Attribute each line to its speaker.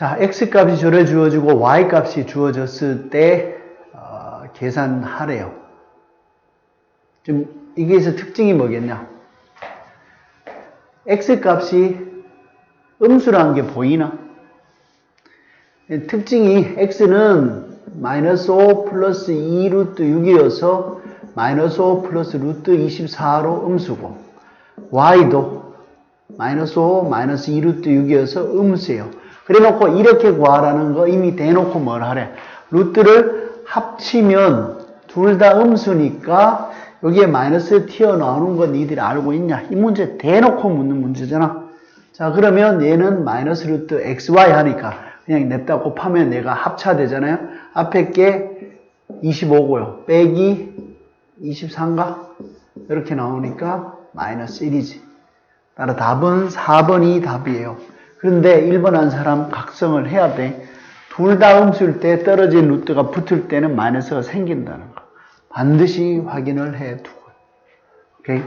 Speaker 1: 자, x 값이 저래 주어지고 y 값이 주어졌을 때 어, 계산하래요. 지금 이게서 특징이 뭐겠냐? x 값이 음수라는 게 보이나? 특징이 x는 마이너스 5 플러스 2 루트 6이어서 마이너스 5 플러스 루트 24로 음수고 y도 마이너스 5 마이너스 2 루트 6이어서 음수예요. 그래 놓고 이렇게 구하라는 거 이미 대놓고 뭘 하래? 루트를 합치면 둘 다 음수니까 여기에 마이너스 튀어나오는 건 니들이 알고 있냐? 이 문제 대놓고 묻는 문제잖아. 자 그러면 얘는 마이너스 루트 xy 하니까 그냥 냅다 곱하면 얘가 합차되잖아요. 앞에 게 25고요. 빼기 23가 이렇게 나오니까 마이너스 1이지. 따라 답은 4번이 답이에요. 그런데 1번 한 사람 각성을 해야 돼. 둘 다 음수일 때 떨어진 루트가 붙을 때는 마이너스가 생긴다는 거. 반드시 확인을 해 두고. 오케이?